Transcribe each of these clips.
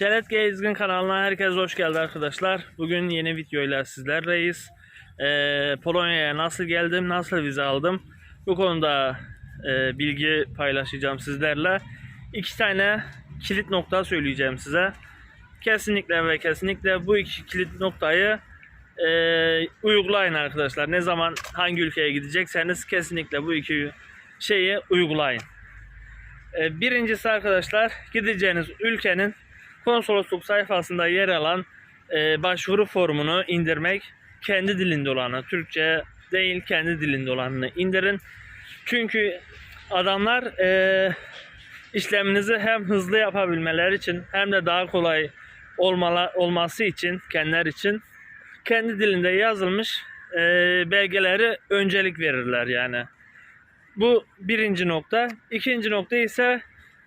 Çelet Gezgin kanalına herkes hoş geldi arkadaşlar. Bugün yeni videoyla sizlerleyiz. Ee, Polonya'ya nasıl geldim, nasıl vize aldım bu konuda e, bilgi paylaşacağım sizlerle. İki tane kilit nokta söyleyeceğim size. Kesinlikle ve kesinlikle bu iki kilit noktayı e, uygulayın arkadaşlar. Ne zaman hangi ülkeye gidecekseniz kesinlikle bu iki şeyi uygulayın. E, Birincisi arkadaşlar gideceğiniz ülkenin konsolosluk sayfasında yer alan e, başvuru formunu indirmek. Kendi dilinde olanı, Türkçe değil kendi dilinde olanını indirin. Çünkü adamlar e, işleminizi hem hızlı yapabilmeleri için hem de daha kolay olmala, olması için kendileri için kendi dilinde yazılmış e, belgeleri öncelik verirler yani. Bu birinci nokta. İkinci nokta ise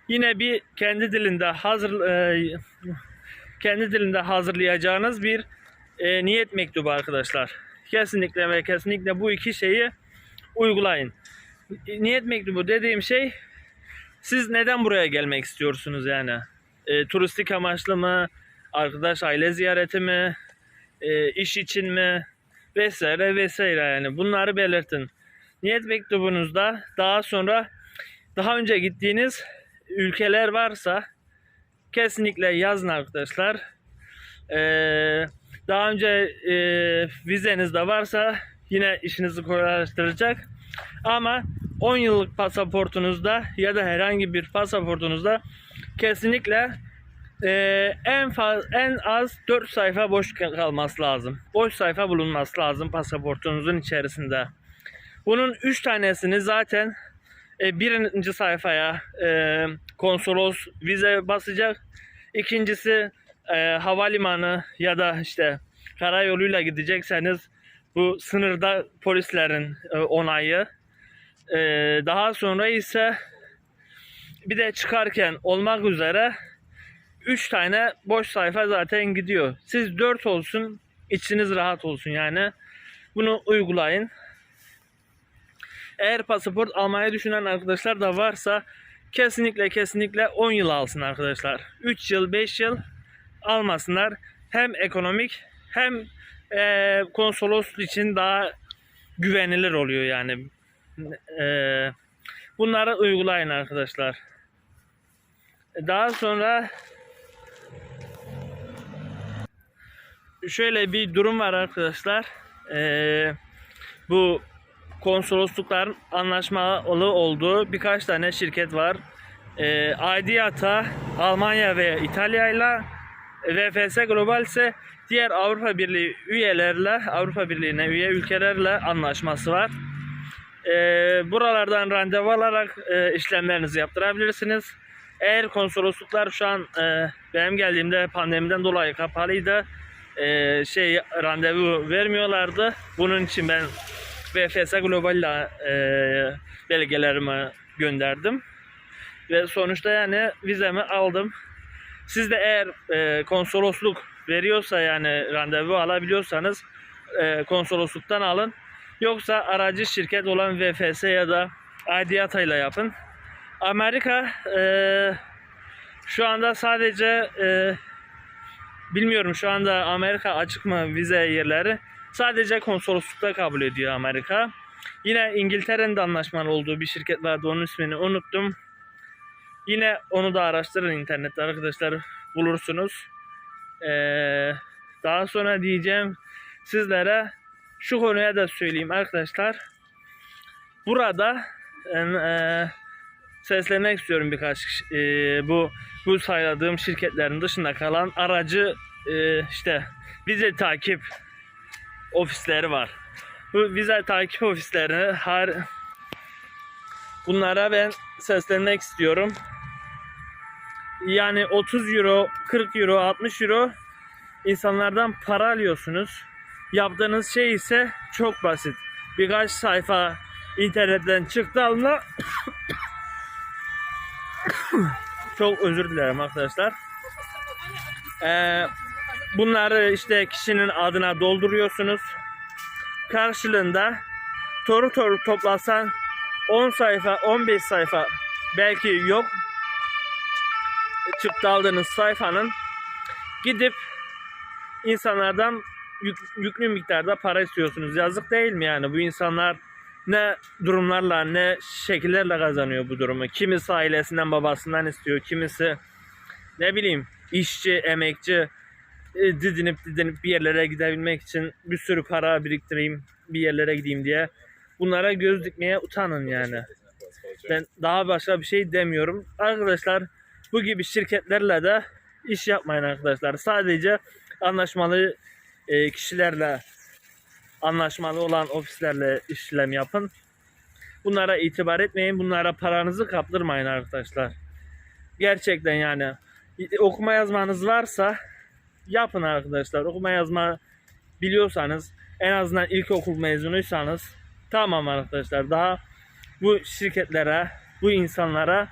yine bir kendi dilinde hazır e, kendi dilinde hazırlayacağınız bir e, niyet mektubu arkadaşlar. Kesinlikle ve kesinlikle bu iki şeyi uygulayın. Niyet mektubu dediğim şey siz neden buraya gelmek istiyorsunuz yani? E, turistik amaçlı mı? Arkadaş aile ziyareti mi? E, iş için mi? Vesaire vesaire yani bunları belirtin. Niyet mektubunuzda daha sonra daha önce gittiğiniz ülkeler varsa kesinlikle yazın arkadaşlar. Ee, daha önce e, vizeniz de varsa yine işinizi kolaylaştıracak. Ama 10 yıllık pasaportunuzda ya da herhangi bir pasaportunuzda kesinlikle e, en faz, en az 4 sayfa boş kalması lazım. Boş sayfa bulunması lazım pasaportunuzun içerisinde. Bunun 3 tanesini zaten e, birinci sayfaya e, konsolos vize basacak. İkincisi e, havalimanı ya da işte karayoluyla gidecekseniz bu sınırda polislerin e, onayı. E, daha sonra ise bir de çıkarken olmak üzere 3 tane boş sayfa zaten gidiyor. Siz 4 olsun, içiniz rahat olsun yani. Bunu uygulayın. Eğer pasaport almayı düşünen arkadaşlar da varsa kesinlikle kesinlikle 10 yıl alsın arkadaşlar. 3 yıl 5 yıl almasınlar. Hem ekonomik hem e, konsolos için daha güvenilir oluyor yani. E, bunları uygulayın arkadaşlar. Daha sonra şöyle bir durum var arkadaşlar. E, bu konsoloslukların anlaşmalı olduğu birkaç tane şirket var. E, Aidiata Almanya ve İtalya ile VFS Global ise diğer Avrupa Birliği üyelerle Avrupa Birliği'ne üye ülkelerle anlaşması var. E, buralardan randevu alarak e, işlemlerinizi yaptırabilirsiniz. Eğer konsolosluklar şu an e, benim geldiğimde pandemiden dolayı kapalıydı. E, şey randevu vermiyorlardı. Bunun için ben VFS Global'la e, belgelerimi gönderdim. Ve sonuçta yani vizemi aldım. Siz de eğer e, konsolosluk veriyorsa yani randevu alabiliyorsanız e, konsolosluktan alın. Yoksa aracı şirket olan VFS ya da Adiata ile yapın. Amerika e, şu anda sadece e, bilmiyorum şu anda Amerika açık mı vize yerleri sadece konsoloslukta kabul ediyor Amerika. Yine İngiltere'nin de anlaşmalı olduğu bir şirket vardı onun ismini unuttum. Yine onu da araştırın internette arkadaşlar bulursunuz. Ee, daha sonra diyeceğim sizlere şu konuya da söyleyeyim arkadaşlar. Burada ben, e, seslemek istiyorum birkaç e, bu bu sayladığım şirketlerin dışında kalan aracı e, işte vize takip ofisleri var. Bu vize takip ofislerini har bunlara ben seslenmek istiyorum. Yani 30 euro, 40 euro, 60 euro insanlardan para alıyorsunuz. Yaptığınız şey ise çok basit. Birkaç sayfa internetten çıktı alma. çok özür dilerim arkadaşlar. Ee, bunları işte kişinin adına dolduruyorsunuz. Karşılığında toru toru toplasan 10 sayfa, 15 sayfa belki yok. Çıktı aldığınız sayfanın gidip insanlardan yük- yüklü miktarda para istiyorsunuz. Yazık değil mi yani bu insanlar ne durumlarla ne şekillerle kazanıyor bu durumu. Kimisi ailesinden babasından istiyor. Kimisi ne bileyim işçi, emekçi e, didinip didinip bir yerlere gidebilmek için bir sürü para biriktireyim bir yerlere gideyim diye. Bunlara göz dikmeye utanın yani. Ben daha başka bir şey demiyorum. Arkadaşlar bu gibi şirketlerle de iş yapmayın arkadaşlar. Sadece anlaşmalı e, kişilerle anlaşmalı olan ofislerle işlem yapın. Bunlara itibar etmeyin. Bunlara paranızı kaptırmayın arkadaşlar. Gerçekten yani okuma yazmanız varsa yapın arkadaşlar. Okuma yazma biliyorsanız en azından ilkokul mezunuysanız tamam arkadaşlar. Daha bu şirketlere, bu insanlara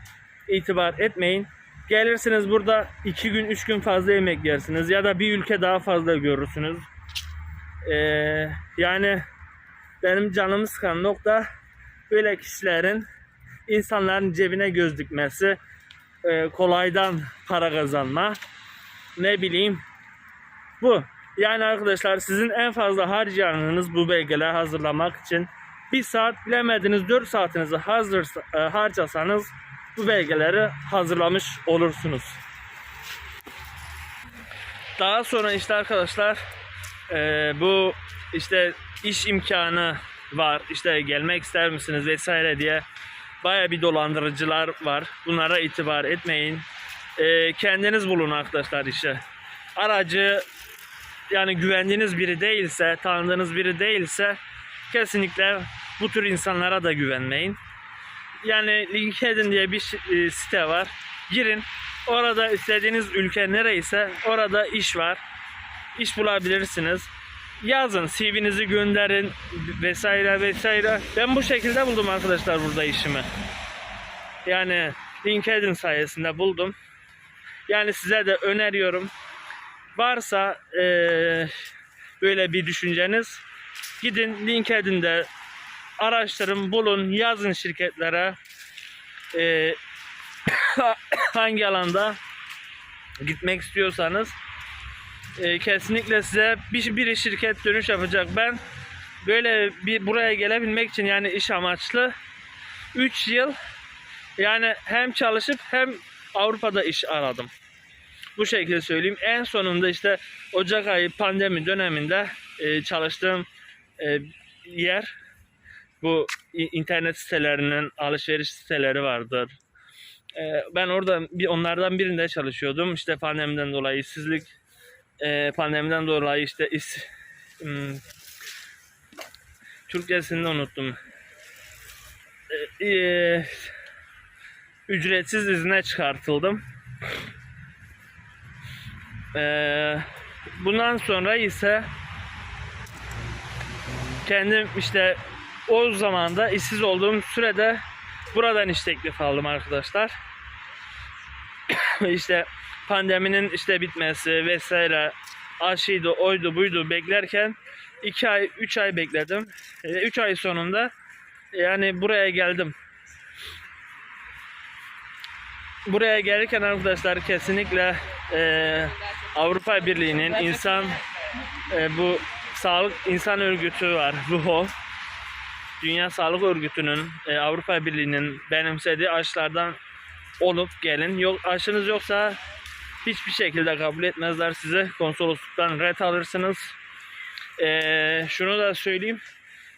itibar etmeyin. Gelirsiniz burada iki gün, üç gün fazla yemek yersiniz ya da bir ülke daha fazla görürsünüz. Ee, yani benim canımı sıkan nokta böyle kişilerin insanların cebine göz dikmesi, e, kolaydan para kazanma, ne bileyim bu. Yani arkadaşlar sizin en fazla harcayanınız bu belgeler hazırlamak için bir saat bilemediniz 4 saatinizi hazır e, harcasanız bu belgeleri hazırlamış olursunuz. Daha sonra işte arkadaşlar e, bu işte iş imkanı var işte gelmek ister misiniz vesaire diye baya bir dolandırıcılar var. Bunlara itibar etmeyin. E, kendiniz bulun arkadaşlar işe. Aracı yani güvendiğiniz biri değilse, tanıdığınız biri değilse kesinlikle bu tür insanlara da güvenmeyin. Yani LinkedIn diye bir e, site var. Girin. Orada istediğiniz ülke nereyse orada iş var. İş bulabilirsiniz. Yazın, CV'nizi gönderin vesaire vesaire. Ben bu şekilde buldum arkadaşlar burada işimi. Yani LinkedIn sayesinde buldum. Yani size de öneriyorum. Varsa eee, böyle bir düşünceniz gidin LinkedIn'de araştırın, bulun, yazın şirketlere eee, hangi alanda gitmek istiyorsanız eee, kesinlikle size bir, bir şirket dönüş yapacak. Ben böyle bir buraya gelebilmek için yani iş amaçlı 3 yıl yani hem çalışıp hem Avrupa'da iş aradım. Bu şekilde söyleyeyim. En sonunda işte Ocak ayı pandemi döneminde e, çalıştığım e, yer bu internet sitelerinin alışveriş siteleri vardır. E, ben orada bir onlardan birinde çalışıyordum. İşte pandemiden dolayı işsizlik e, pandemiden dolayı işte iş hmm, Türkçesini unuttum. E, e, ücretsiz izne çıkartıldım. Ee, bundan sonra ise kendim işte o zaman da işsiz olduğum sürede buradan iş teklifi aldım arkadaşlar. işte pandeminin işte bitmesi vesaire aşıydı oydu buydu beklerken 2 ay 3 ay bekledim. 3 ay sonunda yani buraya geldim. Buraya gelirken arkadaşlar kesinlikle eee, Avrupa Birliği'nin insan eee, bu sağlık insan örgütü var WHO Dünya Sağlık Örgütü'nün eee, Avrupa Birliği'nin benimsediği aşılardan olup gelin. Yok aşınız yoksa hiçbir şekilde kabul etmezler sizi. Konsolosluktan red alırsınız. Eee, şunu da söyleyeyim.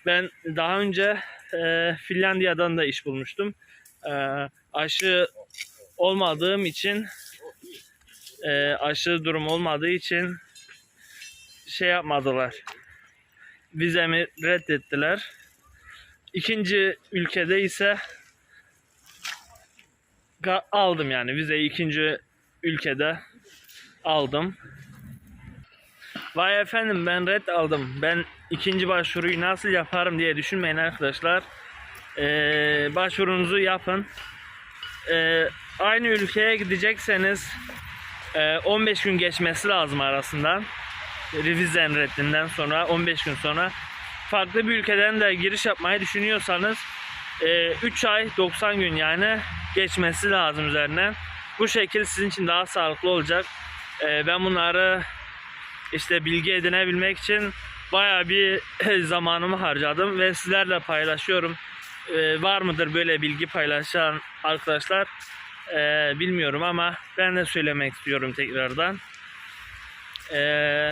Ben daha önce eee, Finlandiya'dan da iş bulmuştum. Eee, aşı olmadığım için e, aşı durum olmadığı için şey yapmadılar. Vizemi reddettiler. İkinci ülkede ise aldım yani vizeyi ikinci ülkede aldım. Vay efendim ben red aldım. Ben ikinci başvuruyu nasıl yaparım diye düşünmeyin arkadaşlar. Ee, başvurunuzu yapın. Ee, aynı ülkeye gidecekseniz 15 gün geçmesi lazım arasından. Revizen reddinden sonra 15 gün sonra farklı bir ülkeden de giriş yapmayı düşünüyorsanız e, 3 ay 90 gün yani geçmesi lazım üzerine. Bu şekil sizin için daha sağlıklı olacak. Ee, ben bunları işte bilgi edinebilmek için bayağı bir zamanımı harcadım ve sizlerle paylaşıyorum. Ee, var mıdır böyle bilgi paylaşan arkadaşlar? Ee, bilmiyorum ama ben de söylemek istiyorum tekrardan. Ee,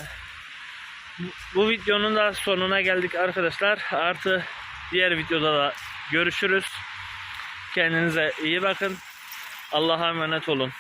bu- videonun da sonuna geldik arkadaşlar. Artı diğer videoda da görüşürüz. Kendinize iyi bakın. Allah'a emanet olun.